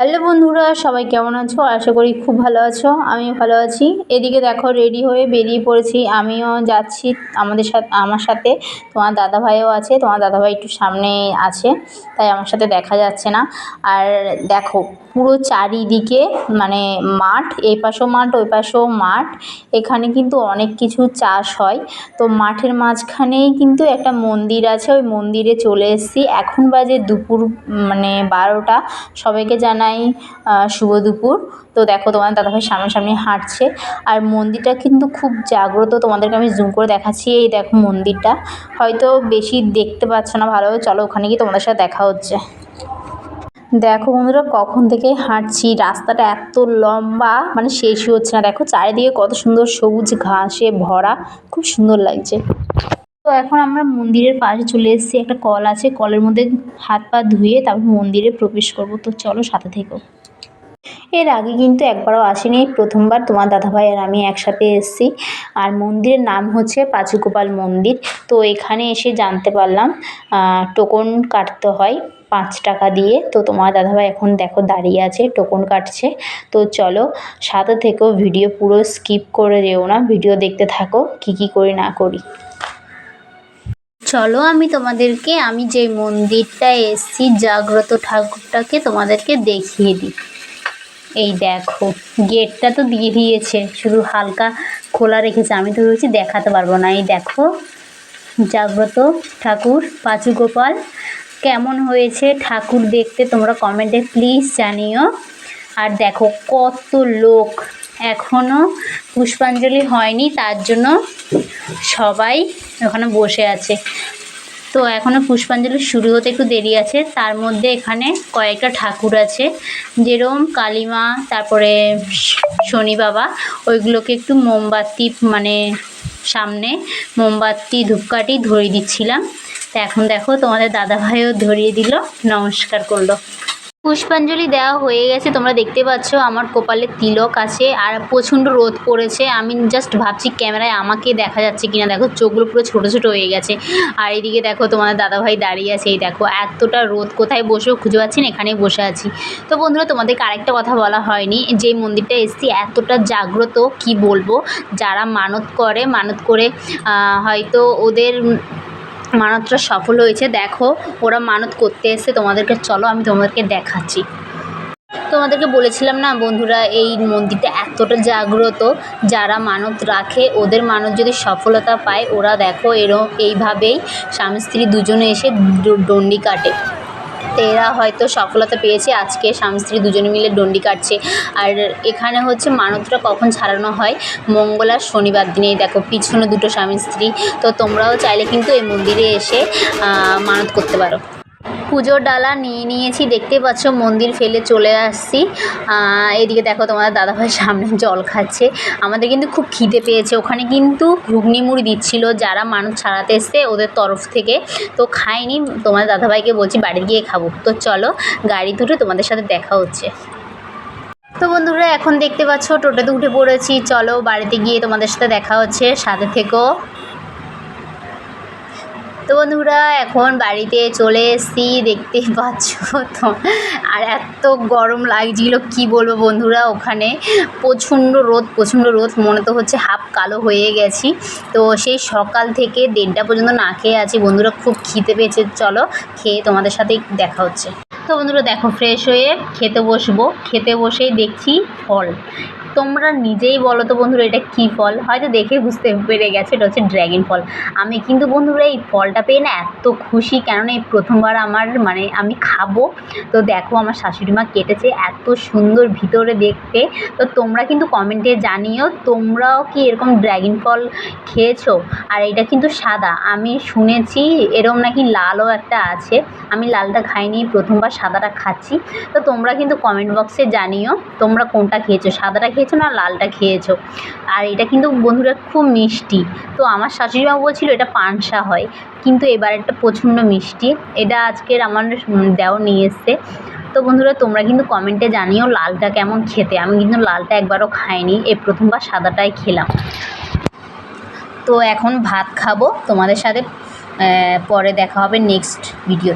Hello বন্ধুরা, সবাই কেমন আছো? আশা করি খুব ভালো আছো, আমিও ভালো আছি। এদিকে দেখো রেডি হয়ে বেরিয়ে পড়েছি। আমিও যাচ্ছি আমাদের সাথে, আমার সাথে। তোমার দাদাভাইও আছে, তোমার দাদাভাই একটু সামনে আছে, তাই আমার সাথে দেখা যাচ্ছে না। আর দেখো, পুরো চারিদিকে মানে মাঠ, এই পাশেও মাঠ, ওই পাশেও মাঠ। এখানে কিন্তু অনেক কিছু চাষ হয়। তো মাঠের মাঝখানেই কিন্তু একটা মন্দির আছে, ওই মন্দিরে চলে এসেছি। এখন বাজে দুপুর মানে বারোটা। সবাইকে জানাই শুভ দুপুর। তো দেখো তোমার দাদাভাই সামনাসামনি হাঁটছে। আর মন্দিরটা কিন্তু খুব জাগ্রত। তোমাদেরকে আমি জুম করে দেখাচ্ছি এই দেখো মন্দিরটা। হয়তো বেশি দেখতে পাচ্ছ না ভালোভাবে চলো ওখানে গিয়ে তোমাদের সাথে দেখা হচ্ছে। দেখো বন্ধুরা কখন থেকে হাঁটছি, রাস্তাটা এত লম্বা মানে শেষই হচ্ছে না। দেখো চারিদিকে কত সুন্দর সবুজ ঘাসে ভরা, খুব সুন্দর লাগছে। তো এখন আমরা মন্দিরের পাশে চলে এসেছি। একটা কল আছে, কলের মধ্যে হাত পা ধুয়ে তারপর মন্দিরে প্রবেশ করব। তো চলো সাথে থেকো। এর আগে কিন্তু একবারও আসেনি, প্রথমবার তোমার দাদাভাই আর আমি একসাথে এসেছি। আর মন্দিরের নাম হচ্ছে পাঁচুগোপাল মন্দির। তো এখানে এসে জানতে পারলাম টোকন কাটতে হয় পাঁচ টাকা দিয়ে। তো তোমার দাদাভাই এখন দেখো দাঁড়িয়ে আছে, টোকন কাটছে। তো চলো সাথে থেকেও ভিডিও পুরো স্কিপ করে যেও না। ভিডিও দেখতে থাকো, কি কি করি না করি। চলো আমি তোমাদেরকে, আমি যে মন্দিরটায় এসেছি, জাগ্রত ঠাকুরটাকে তোমাদেরকে দেখিয়ে দিই। এই দেখো, গেটটা তো দিয়ে দিয়েছে, শুধু হালকা খোলা রেখেছে, আমি তো ভেবেছি দেখাতে পারব না। এই দেখো, জাগ্রত ঠাকুর, পাঁচু গোপাল, কেমন হয়েছে ঠাকুর দেখতে তোমরা কমেন্টে প্লিজ জানিও। আর দেখো, কত লোক এখনও পুষ্পাঞ্জলি হয়নি, তার জন্য সবাই ওখানে বসে আছে। তো এখনও পুষ্পাঞ্জলি শুরু হতে একটু দেরি আছে, তার মধ্যে এখানে কয়েকটা ঠাকুর আছে যেরকম কালীমা, তারপরে শনি বাবা, ওইগুলোকে একটু মোমবাতি মানে সামনে মোমবাতি, ধূপকাঠি ধরিয়ে দিচ্ছিলাম। তো এখন দেখো তোমাদের দাদাভাইও ধরিয়ে দিল, নমস্কার করল। পুষ্পাঞ্জলি দেওয়া হয়ে গেছে, তোমরা দেখতে পাচ্ছ আমার কপালে তিলক আছে আর প্রচণ্ড রোদ পড়েছে। আমি জাস্ট ভাবছি ক্যামেরায় আমাকে দেখা যাচ্ছে কিনা। দেখো, চোখগুলো পুরো ছোটো ছোটো হয়ে গেছে। আর এদিকে দেখো, তোমাদের দাদাভাই দাঁড়িয়ে আছে। এই দেখো, এতটা রোদ, কোথায় বসেও খুঁজে পাচ্ছি না, এখানেই বসে আছি। তো বন্ধুরা, তোমাদেরকে আরেকটা কথা বলা হয়নি। যে মন্দিরটা এসছি, এতটা জাগ্রত, কি বলব? যারা মানত করে মানত করে হয়তো ওদের মানতটা সফল হয়েছে। দেখো, ওরা মানত করতে এসে তোমাদেরকে চলো, আমি তোমাদেরকে দেখাচ্ছি। তোমাদেরকে বলেছিলাম না বন্ধুরা, এই মন্দিরটা এতটা জাগ্রত, যারা মানত রাখে, ওদের মানত যদি সফলতা পায়, ওরা দেখো এরম, এইভাবেই স্বামী স্ত্রী দুজনে এসে ডন্ডি কাটে। এরা হয়তো সফলতা পেয়েছে। আজকে স্বামী স্ত্রী দুজনে মিলে ডন্ডি কাটছে। আর এখানে হচ্ছে মানতটা কখন ছাড়ানো হয়? মঙ্গল আর শনিবার দিনেই। দেখো, পিছনে দুটো স্বামী স্ত্রী। তো তোমরাও চাইলে কিন্তু এই মন্দিরে এসে মানত করতে পারো। পুজোর ডালা নিয়ে নিয়েছি। দেখতে পাচ্ছ, মন্দির ফেলে চলে আসছি। এদিকে দেখো তোমাদের দাদাভাই সামনে জল খাচ্ছে। আমাদের কিন্তু খুব খিদে পেয়েছে। ওখানে কিন্তু ঘুগনি মুড়ি দিচ্ছিল যারা মানুষ ছাড়াতে এসছে ওদের তরফ থেকে। তো খাইনি, তোমাদের দাদাভাইকে বলছি বাড়ি গিয়ে খাব। তো চলো, গাড়ি ধরে তোমাদের সাথে দেখা হচ্ছে। তো বন্ধুরা, এখন দেখতে পাচ্ছ, টোটোতে উঠে পড়েছি। চলো, বাড়িতে গিয়ে তোমাদের সাথে দেখা হচ্ছে। সাথে থেকেও তো বন্ধুরা, এখন বাড়িতে চলে এসছি। দেখতে পাচ্ছ তো, আর এত গরম লাগছিল, কি বলব বন্ধুরা, ওখানে প্রচণ্ড রোদ প্রচণ্ড রোদ, মনে তো হচ্ছে হাফ কালো হয়ে গেছি। তো সেই সকাল থেকে দেড়টা পর্যন্ত না খেয়ে আছি। বন্ধুরা, খুব খিদে পেয়েছে, চলো খেয়ে তোমাদের সাথে দেখা হচ্ছে। তো বন্ধুরা, দেখো ফ্রেশ হয়ে খেতে বসবো। খেতে বসেই দেখছি ফল। তোমরা নিজেই বলো তো বন্ধুরা, এটা কী ফল? হয়তো দেখে বুঝতে পেরে গেছে, এটা হচ্ছে ড্র্যাগন ফল। আমি কিন্তু বন্ধুরা এই ফলটা পেয়ে না এত খুশি, কেননা এই প্রথমবার আমার মানে আমি খাব। তো দেখো আমার শাশুড়ি মা কেটেছে এত সুন্দর ভিতরে দেখতে। তো তোমরা কিন্তু কমেন্টে জানিও, তোমরাও কি এরকম ড্র্যাগন ফল খেয়েছো? আর এটা কিন্তু সাদা। আমি শুনেছি এরকম নাকি লালও একটা আছে। আমি লালটা খাইনি, প্রথমবার সাদাটা খাচ্ছি। তো তোমরা কিন্তু কমেন্ট বক্সে জানিও। তোমরা কোনটা খেয়েছো? সাদাটা খেয়েছো না লালটা খেয়েছো? আর এটা কিন্তু বন্ধুরা খুব মিষ্টি। তো আমার শাশুড়ি শাশুড়িমা বলছিলো এটা পানসা হয়। কিন্তু এবার একটা প্রচণ্ড মিষ্টি। এটা আজকের আমার দেও নিয়ে এসছে। তো বন্ধুরা, তোমরা কিন্তু কমেন্টে জানিও লালটা কেমন খেতে। আমি কিন্তু লালটা একবারও খাইনি। এই প্রথমবার সাদাটাই খেলাম। তো এখন ভাত খাব। তোমাদের সাথে পরে দেখা হবে নেক্সট ভিডিও